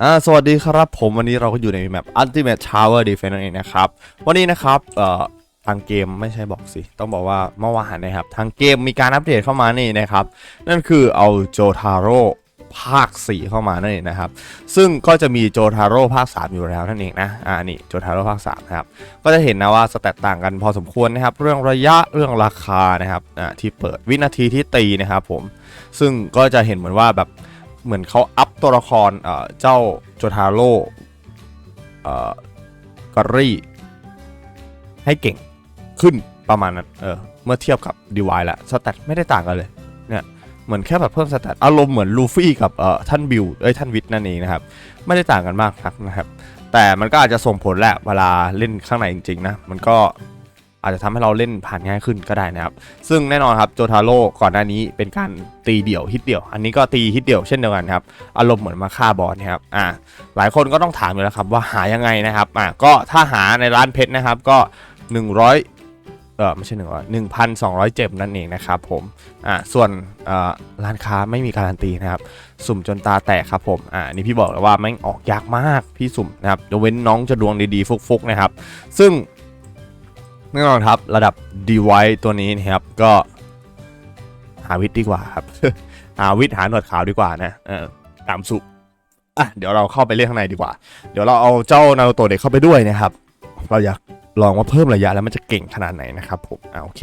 อ่าสวัสดีครับผมวันนี้เราก็อยู่ในแมป Ultimate Tower Defense นั่นเองนะครับ วันนี้นะครับเอ่อทางเกมไม่ใช่บอกสิ ต้องบอกว่าเมื่อวานนะครับ ทางเกมมีการอัปเดตเข้ามานี่นะครับ นั่นคือเอาโจทาโร่ภาค 4 เข้ามานั่นเองนะครับ ซึ่งก็จะมีโจทาโร่ภาค 3 อยู่แล้วนั่นเองนะ อ่า นี่โจทาโร่ภาค 3 นะครับ ก็จะเห็นนะว่าสแตตต่างกันพอสมควรนะครับ เรื่องระยะ เรื่องราคานะครับ อ่า ที่เปิดวินาทีที่ตีนะครับผม ซึ่งก็จะเห็นเหมือนว่าแบบ เหมือนเขาอัพตัวละครเจ้าโจทาโร่กอรี่ ให้เก่งขึ้นประมาณนั้นเออเมื่อเทียบกับดีวายละสแตทไม่ได้ต่างกันเลยเนี่ยเหมือนแค่แบบเพิ่มสแตทอารมณ์เหมือนลูฟี่กับเอ่อท่านบิวเอ้ยท่านวิทนั่นเองนะครับ ไม่ได้ต่างกันมากนักนะครับ แต่มันก็อาจจะส่งผลแหละเวลาเล่นข้างในจริงๆนะมันก็ อาจจะทำให้เราเล่นผ่านง่ายขึ้นก็ได้นะครับ ซึ่งแน่นอนครับโจทาโร่ก่อนหน้านี้เป็นการตีเดี่ยวฮิตเดี่ยว อันนี้ก็ตีฮิตเดี่ยวเช่นเดียวกันครับ อารมณ์เหมือนมาฆ่าบอสนะครับ อ่า หลายคนก็ต้องถามอยู่แล้วครับว่าหายังไงนะครับ อ่าก็ถ้าหาในร้านเพชรนะครับก็ 100เออไม่ใช่หนึ่งร้อยหนึ่งพันสองร้อยเจ็บนั่นเองนะครับผมอ่าส่วนอ่อร้านค้าไม่มีการันตีนะครับ สุ่มจนตาแตกครับผมอ่านนี่พี่บอกเลยว่าแม่งออกยากมากพี่สุ่มนะครับยกเว้นน้องจะดวงดีๆฟุกๆนะครับ ซึ่ง แน่นอนครับระดับ d w i ตัวนี้นะครับก็หาวิทย์ดีกว่าครับ หาวิทย์หาหนวดขาวดีกว่านะเออตามสุอะเดี๋ยวเราเข้าไปเล่นข้างในดีกว่า เดี๋ยวเราเอาเจ้านาโตเด็กเข้าไปด้วยนะครับ เราอยากลองว่าเพิ่มระยะแล้วมันจะเก่งขนาดไหนนะครับผมอ่าโอเค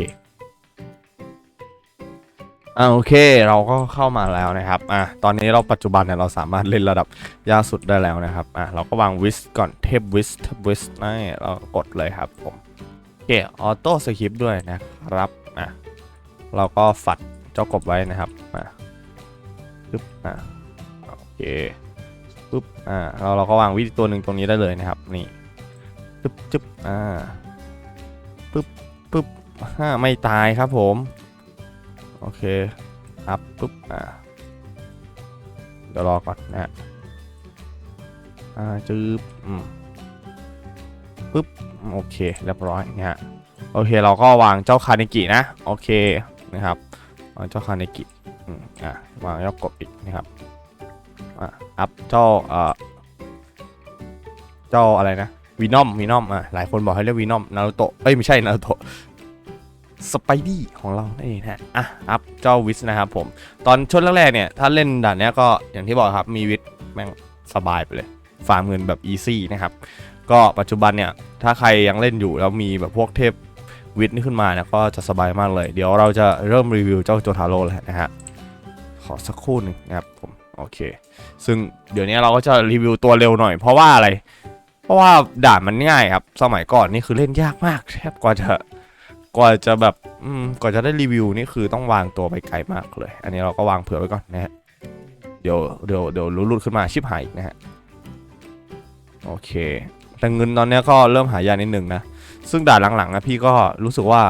อ่าโอเคเราก็เข้ามาแล้วนะครับอะตอนนี้เราปัจจุบันเนี่ยเราสามารถเล่นระดับยากสุดได้แล้วนะครับอะเราก็วางวิสก่อนเทปวิสเทปวิสนี่เรากดเลยครับผม เคออโต้สคริปด้วยนะครับอะเราก็ฝัดเจ้ากบไว้นะครับอะปึ๊บอะโอเคปึ๊บอ่าเราเราก็วางวิธีตัวหนึ่งตรงนี้ได้เลยนะครับนี่ปึ๊บจึ๊บอ่าปึ๊บปึ๊บฮ่าไม่ตายครับผมโอเคครับปึ๊บอ่าเดี๋ยวรอก่อนนะฮะอ่าจึ๊บอืมปึ๊บ โอเคเรียบร้อยนะฮะโอเคเราก็วางเจ้าคาเนกินะโอเคนะครับวางเจ้าคาเนกิอะวางยกกบอีกนะครับอะอัพเจ้าเอ่อเจ้าอะไรนะวีนอมวีนอมอะหลายคนบอกให้เรียกวีนอมนารูโตะเอ้ยไม่ใช่นารูโตะสไปดี้ของเราเองฮะอะอัพเจ้าวิสนะครับผมตอนช่วงแรกๆเนี่ยถ้าเล่นด่านเนี้ยก็อย่างที่บอกครับมีวิสแม่งสบายไปเลยฟาร์มเงินแบบอีซี่นะครับ ก็ปัจจุบันเนี่ยถ้าใครยังเล่นอยู่แล้วมีแบบพวกเทพวิทย์นี่ขึ้นมาเนี่ยก็จะสบายมากเลย เดี๋ยวเราจะเริ่มรีวิวเจ้าโจทาโร่แล้วนะฮะขอสักครู่หนึ่งนะครับผมโอเค ซึ่งเดี๋ยวนี้เราก็จะรีวิวตัวเร็วหน่อยเพราะว่าอะไร เพราะว่าด่านมันง่ายครับ สมัยก่อนนี่คือเล่นยากมากแทบกว่าจะกว่าจะแบบอืมกว่าจะได้รีวิวนี่คือต้องวางตัวไปไกลมากเลย อันนี้เราก็วางเผื่อไว้ก่อนนะฮะเดี๋ยวเดี๋ยวเดี๋ยวรุดขึ้นมาชิบหายนะฮะโอเค แต่เงินตอนนี้ก็เริ่มหายากนิดนึงนะ ซึ่งด่านหลังๆนะพี่ก็รู้สึกว่า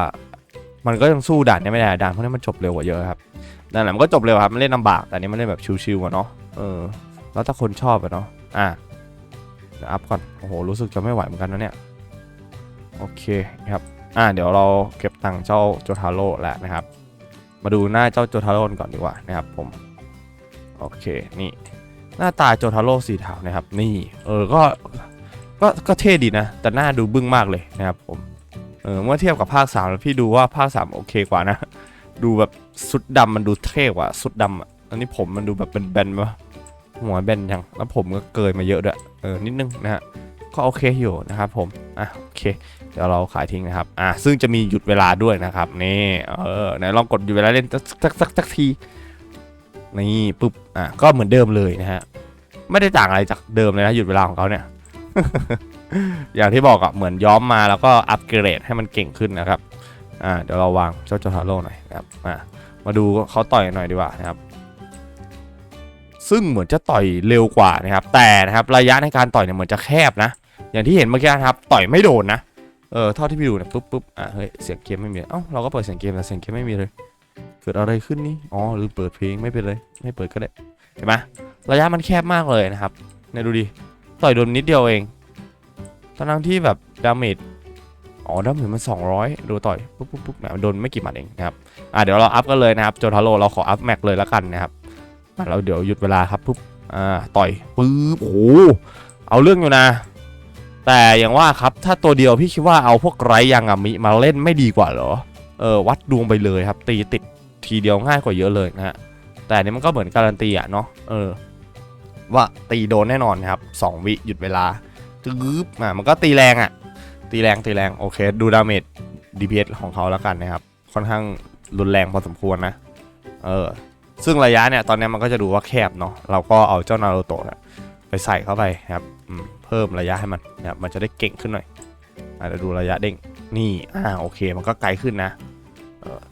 มันก็ยังสู้ด่านนี้ไม่ได้ด่านพวกนี้มันจบเร็วกว่าเยอะครับด่านหลังมันก็จบเร็วครับมันเล่นลำบากแต่นนี้มันเล่นแบบชิวๆอะเนาะเออแล้วถ้าคนชอบอะเนาะอะเดี๋ยวอัพก่อนโอ้โหรู้สึกจะไม่ไหวเหมือนกันนะเนี่ยโอเคครับอะเดี๋ยวเราเก็บตังค์เจ้าโจทาโร่แล้วนะครับ มาดูหน้าเจ้าโจทาโร่ก่อนดีกว่านะครับผมโอเคนี่หน้าตาโจทาโร่สีเทานะครับ นี่เออก็ ก็ก็เท่ดีนะ แต่หน้าดูบึ้งมากเลยนะครับผมเออเมื่อเทียบกับภาค3แล้วพี่ดูว่าภาค3โอเคกว่านะ ดูแบบสุดดำมันดูเท่กว่า สุดดำอันนี้ผมมันดูแบบเป็นแบนๆปะหัวแบนยังแล้วผมก็เกินมาเยอะด้วยเออนิดนึงนะฮะก็โอเคอยู่นะครับผมอะโอเคเดี๋ยวเราขายทิ้งนะครับอะซึ่งจะมีหยุดเวลาด้วยนะครับนี่เออไหนลองกดหยุดเวลาเล่นสักสักสักสักทีนี่ปุ๊บอะก็เหมือนเดิมเลยนะฮะไม่ได้ต่างอะไรจากเดิมเลยนะหยุดเวลาของเขาเนี่ย อย่างที่บอกอะเหมือนย้อมมาแล้วก็อัปเกรดให้มันเก่งขึ้นนะครับอ่าเดี๋ยวเราวางเจ้าโจทาโร่หน่อยนะครับอ่ามาดูเขาต่อยหน่อยดีกว่านะครับ ซึ่งเหมือนจะต่อยเร็วกว่านะครับ แต่นะครับระยะในการต่อยเนี่ยเหมือนจะแคบนะ อย่างที่เห็นเมื่อกี้นะครับ ต่อยไม่โดนนะเออเท่าที่พี่ดูเนี่ยปุ๊บปุ๊บอะเฮ้ยเสียงเกมไม่มีเอ้าเราก็เปิดเสียงเกมแต่เสียงเกมไม่มีเลยเกิดอะไรขึ้นนี่อ๋อหรือเปิดเพลงไม่เป็นไรไม่เปิดก็ได้เห็นไหมระยะมันแคบมากเลยนะครับเนี่ยดูดิ ต่อยโดนนิดเดียวเองทั้งที่แบบดาเมจอ๋อดาเมจมัน 200 ดูต่อยปุ๊บปุ๊บปุ๊บแหมโดนไม่กี่หมัดเองนะครับอะเดี๋ยวเราอัพกันเลยนะครับโจทาโร่เราขออัพแม็กเลยแล้วกันนะครับอะเราเดี๋ยวหยุดเวลาครับปุ๊บอ่าต่อยปุ๊บโอ้โหเอาเรื่องอยู่นะ แต่อย่างว่าครับถ้าตัวเดียวพี่คิดว่าเอาพวกไรยังอามิมาเล่นไม่ดีกว่าเหรอเออวัดดวงไปเลยครับ ตีติดทีเดียวง่ายกว่าเยอะเลยนะฮะแต่นนี้มันก็เหมือนการันตีอะเนาะเออ ว่าตีโดนแน่นอนครับสองวิหยุดเวลาตึ๊บอะมันก็ตีแรงอะตีแรงตีแรงโอเค ดูดาเมจ DPS ของเขาแล้วกันนะครับ ค่อนข้างรุนแรงพอสมควรนะ เออ ซึ่งระยะเนี่ย ตอนนี้มันก็จะดูว่าแคบเนาะ เราก็เอาเจ้านารูโตะไปใส่เข้าไปครับ เพิ่มระยะให้มันนะครับมันจะได้เก่งขึ้นหน่อยอาจจะดูระยะเด้ง นี่ อ่า โอเค มันก็ไกลขึ้นนะ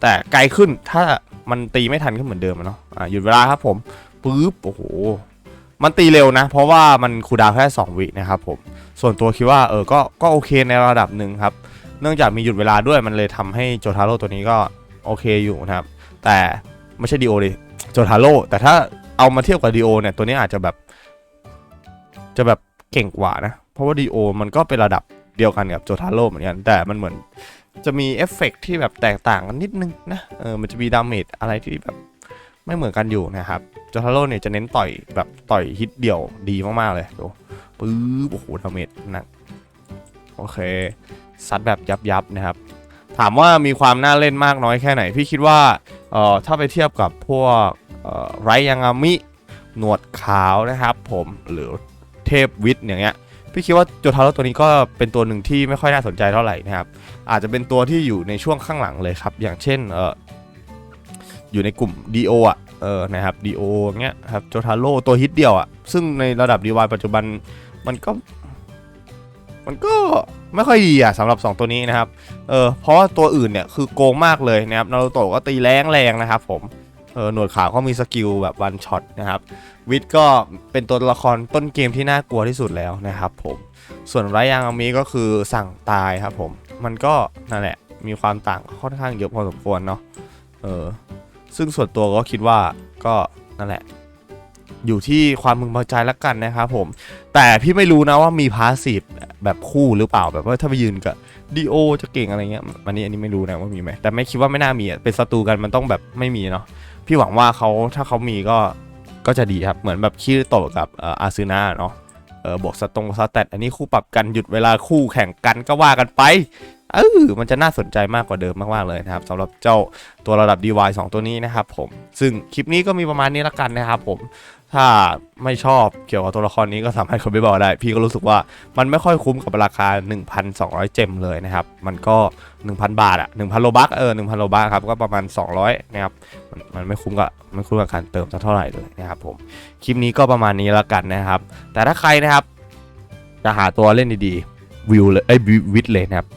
แต่ไกลขึ้นถ้ามันตีไม่ทันก็เหมือนเดิมเนาะ อ่า หยุดเวลาครับผม ปึ๊บ โอ้โห มันตีเร็วนะ เพราะว่ามันคูดาวแค่ 2 วินะครับผม ส่วนตัวคิดว่าเออก็ก็โอเคในระดับหนึ่งครับ เนื่องจากมีหยุดเวลาด้วยมันเลยทำให้โจทาโร่ตัวนี้ก็โอเคอยู่นะครับ แต่ไม่ใช่ดีโอดิโจทาโร่แต่ถ้าเอามาเทียบกับดีโอเนี่ยตัวนี้อาจจะแบบ จะแบบเก่งกว่านะ เพราะว่าดีโอมันก็เป็นระดับเดียวกันกับโจทาโร่เหมือนกัน แต่มันเหมือนจะมีเอฟเฟกต์ที่แบบแตกต่างกันนิดนึงนะเออมันจะมีดาเมจอะไรที่แบบ ไม่เหมือนกันอยู่นะครับโจทาโร่เนี่ยจะเน้นต่อยแบบต่อยฮิตเดี่ยวดีมากๆเลยดูปึ๊บโอ้โหดาเมจหนักโอเคซัดแบบยับยับๆนะครับ ถามว่ามีความน่าเล่นมากน้อยแค่ไหน พี่คิดว่าเอ่อถ้าไปเทียบกับพวกเอ่อไรยังามิหนวดขาวนะครับ ผมหรือเทพวิทย์อย่างเงี้ยพี่คิดว่าโจทาโร่ตัวนี้ก็เป็นตัวหนึ่งที่ไม่ค่อยน่าสนใจเท่าไหร่นะครับอาจจะเป็นตัวที่อยู่ในช่วงข้างหลังเลยครับ อย่างเช่นเออ อยู่ในกลุ่ม DO อะเออนะครับ DO เงี้ยครับโจทาโร่ตัวฮิตเดียวอะ ซึ่งในระดับ DY ปัจจุบันมันก็ มันก็ไม่ค่อยดีอะสำหรับ 2 ตัวนี้นะครับเออเพราะว่าตัวอื่นเนี่ยคือโกงมากเลยนะครับนารูโตะก็ตีแรงแรงๆนะครับผมเออหนวดขาวก็มีสกิลแบบวันช็อตนะครับวิทก็เป็นตัวละครต้นเกมที่น่ากลัวที่สุดแล้วนะครับผมส่วนไรยังอามิก็คือสั่งตายครับผม มันก็นั่นแหละมีความต่างค่อนข้างเยอะพอสมควรเนาะเออ ซึ่งส่วนตัวก็คิดว่าก็นั่นแหละ อยู่ที่ความมึงพอใจล้วกันนะครับผม แต่พี่ไม่รู้นะว่ามีพาสซีฟแบบคู่หรือเปล่าแบบว่าถ้าไปยืนกับดีโอจะเก่งอะไรเงี้ยอันนี้อันนี้ไม่รู้นะว่ามีไหมแต่ไม่คิดว่าไม่น่ามีเป็นศัตรูกันมันต้องแบบไม่มีเนาะพี่หวังว่าเขาถ้าเขามีก็ก็จะดีครับเหมือนแบบคิริโตะกับอาซึนะเนาะเออบวกสตรงสแตทอันนี้คู่ปรับกันหยุดเวลาคู่แข่งกันก็ว่ากันไป เออมันจะน่าสนใจมากกว่าเดิมมากๆเลยนะครับสำหรับเจ้าตัวระดับ DY 2 ตัวนี้นะครับผมซึ่งคลิปนี้ก็มีประมาณนี้ละกันนะครับผมถ้าไม่ชอบเกี่ยวกับตัวละครนี้ก็สามารถคอมเมนต์บอกได้ พี่ก็รู้สึกว่ามันไม่ค่อยคุ้มกับราคา 1,200 เจมเลยนะครับ มันก็ 1,000 บาทอะ1,000 โลบักเออ1,000 โลบักครับ ก็ประมาณ 200 นะครับ มันมันไม่คุ้มกับไม่คุ้มกับการเติมสักเท่าไหร่เลยนะครับผม คลิปนี้ก็ประมาณนี้แล้วกันนะครับ แต่ถ้าใครนะครับ จะหาตัวเล่นดีๆวิวเลยเอ้วิวิดเลยนะครับ